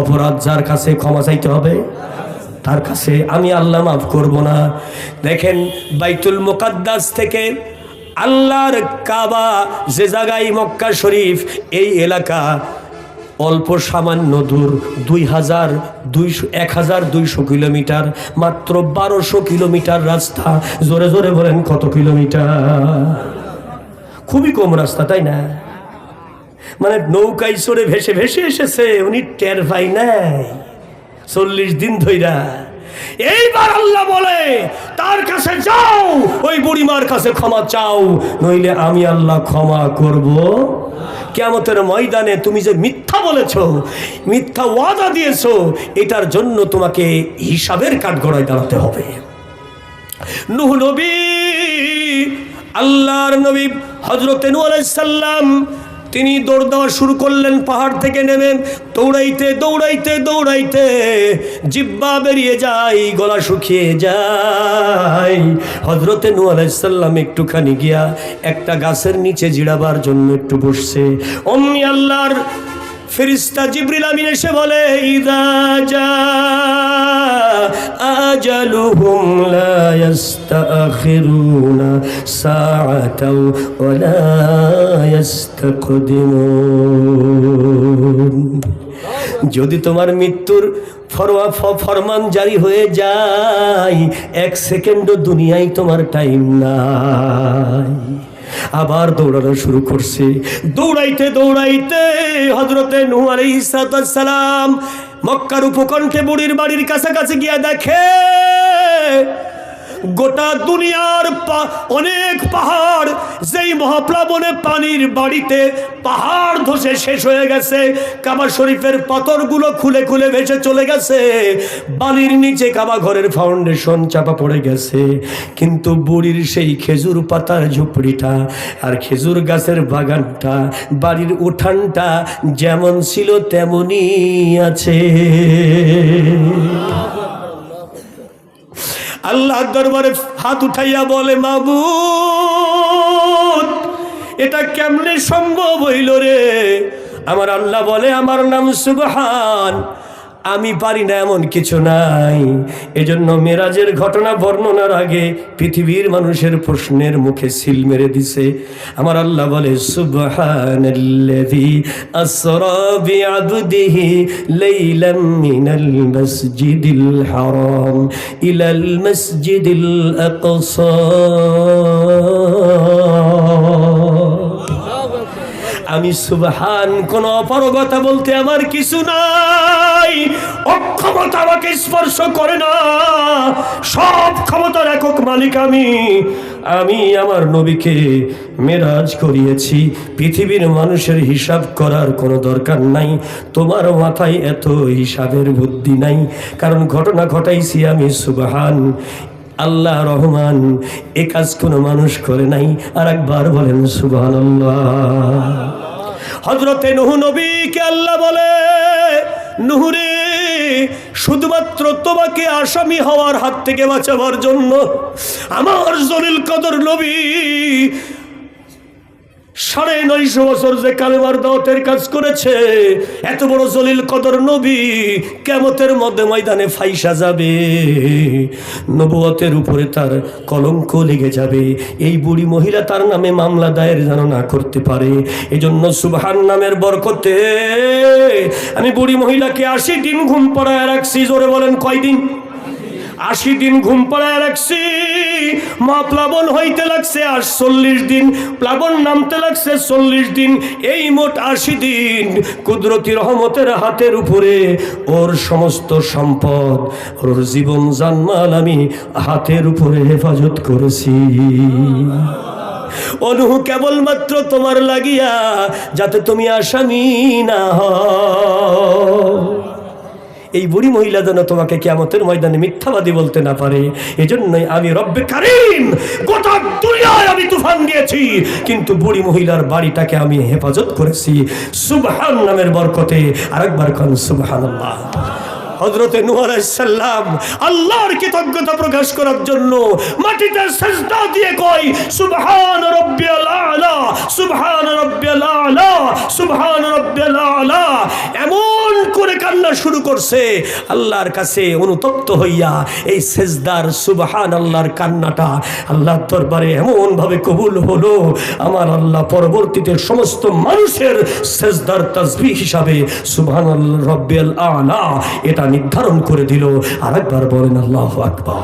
অপরাধ যার কাছে ক্ষমা চাইতে হবে, তার কাছে আমি আল্লাহ মাফ করব না। দেখেন বাইতুল মোকাদ্দাস থেকে আল্লাহর কাবা যে জায়গায় মক্কা শরীফ, এই এলাকা অল্প সামান্য দূর, দুই হাজার দুইশো, এক হাজার দুইশো কিলোমিটার, মাত্র বারোশো কিলোমিটার রাস্তা। জোরে জোরে বলেন কত কিলোমিটার? খুবই কম রাস্তা, তাই না? মানে নৌকায় চড়ে ভেসে ভেসে এসেছে, উনি টের পাই নাই। চল্লিশ দিন ধইরা। এইবার আল্লাহ বলে, তার কাছে যাও, ওই বুড়িমার কাছে ক্ষমা চাও, নইলে আমি আল্লাহ ক্ষমা করব। কেমতের ময়দানে তুমি যে মিথ্যা বলেছ, মিথ্যা ওয়াদা দিয়েছ, এটার জন্য তোমাকে হিসাবের কাঠগড়ায় দাঁড়াতে হবে। নুহ নবী, আল্লাহর নবী হজরত নূহ আলাইহিস সাল্লাম তিনি দৌড় দেওয়া শুরু করলেন, পাহাড় থেকে নেমে দৌড়াইতে দৌড়াইতে দৌড়াইতে জিব্বা বেরিয়ে যায়, গলা শুকিয়ে যায়। হজরতে নূহ আলাইহিস সাল্লাম একটুখানি গিয়া একটা গাছের নিচে জিড়াবার জন্য একটু বসছে। অমনি আল্লাহর ফেরিস্তা জিব্রিল আমিন এসে বলে ইস্তাকদিমুন যদি তোমার মৃত্যুর ফরওয়া ফরমান জারি হয়ে যায়, এক সেকেন্ডও দুনিয়ায় তোমার টাইম নাই। আবার দৌড়ানো শুরু করছে। দৌড়াইতে দৌড়াইতে হজরতে নু সালাম মক্কার উপকণ্ঠে বুড়ির বাড়ির কাছাকাছি গিয়া দেখে গোটা দুনিয়ার অনেক পাহাড়, যেই মহাপ্লাবনে পানির বাড়িতে পাহাড় ধসে শেষ হয়ে গেছে, কাবা শরীফের পাথরগুলো খুলে খুলে ভেসে চলে গেছে, বালির নিচে কাবা ঘরের ফাউন্ডেশন চাপা পড়ে গেছে। কিন্তু বুড়ির সেই খেজুর পাতার ঝুপড়িটা আর খেজুর গাছের বাগানটা, বাড়ির উঠানটা যেমন ছিল তেমনই আছে। আল্লাহ দরবারে হাত উঠাইয়া বলে, মাবুদ, এটা কেমনে সম্ভব হইল রে? আমার আল্লাহ বলে, আমার নাম সুবহান আমি পারি না এমন কিছু নাই। এজন্য মেরাজের ঘটনা বর্ণনার আগে পৃথিবীর মানুষের প্রশ্নের মুখে সিল মেরে দিছে। আমার আল্লাহ বলে আমি সুবহান, কোন অপারগতা বলতে আমার কিছু অক্ষমতা আমাকে স্পর্শ করে না। সব ক্ষমতার একক মালিক আমি। আমি আমার নবীকে মেরাজ করিয়েছি। পৃথিবীর মানুষের হিসাব করার কোনো দরকার নাই। তোমার মাথায় এত হিসাবের বুদ্ধি নাই। কারণ ঘটনা ঘটাইছি আমি, সুবহান। আল্লাহ রহমান, এ কাজ কোনো মানুষ করে নাই। আর একবার বলেন সুবহান হজরতে নুহু নবীকে আল্লাহ বলে নুহুরে শুধুমাত্র তোমাকে আসামি হওয়ার হাত থেকে বাঁচাবার জন্য আমার জলিল কদর নবী সাড়ে নয়শো বছর যে কালেমার দাওয়াতের কাজ করেছে, এত বড় জলিল কদর নবী কেমতের মধ্যে ময়দানে ফাইসা যাবে নবুয়তের উপরে তার কলঙ্ক লেগে যাবে। এই বুড়ি মহিলা তার নামে মামলা দায়ের যেন না করতে পারে, এজন্য সুবহান নামের বরকতে আমি বুড়ি মহিলাকে আশি দিন ঘুম পড়ায় রাখছি, জোরে বলেন কয়দিন? আশি দিন ঘুম পাড়ায় রাখছি। মা প্লাবন হইতে লাগছে আর চল্লিশ দিন, প্লাবন নামতে লাগছে চল্লিশ দিন, এই মোট আশি দিন কুদরতি রহমতের হাতের উপরে ওর সমস্ত সম্পদ, ওর জীবন জানমাল আমি হাতের উপরে হেফাজত করেছি। অনু, কেবলমাত্র তোমার লাগিয়া যাতে তুমি আসামি না হও। এই বুড়ি মহিলা যেন তোমাকে কেমতের ময়দানে মিথ্যাবাদী বলতে না পারে। এজন্যই আমি রব্বে কারিম, গোটা দুনিয়ায় আমি তুফান দিয়েছি। কিন্তু বুড়ি মহিলার বাড়িটাকে আমি হেফাজত করেছি। সুবহান নামের বরকতে আরেকবার কন সুবহান আল্লাহ হজরতে সালাম আল্লাহর কৃতজ্ঞতা প্রকাশ করার জন্য মাটিতে সেজদা দিয়ে কয়, সুবহান রাব্বিয়াল আলা, সুবহান রাব্বিয়াল আলা, সুবহান রাব্বিয়াল আলা। এমন করে কান্না শুরু করছে। আল্লাহর কাছে অনুতপ্ত হইয়া এই সেজদার সুবহান আল্লাহর কান্নাটা আল্লাহর দরবারে এমন ভাবে কবুল হলো, আমার আল্লাহ পরবর্তীতে সমস্ত মানুষের সেজদার তাসবিহ হিসাবে সুবহান রব্বিয়াল আলা এটা নির্ধারণ করে দিল। আরেকবার বলেন আল্লাহু আকবার।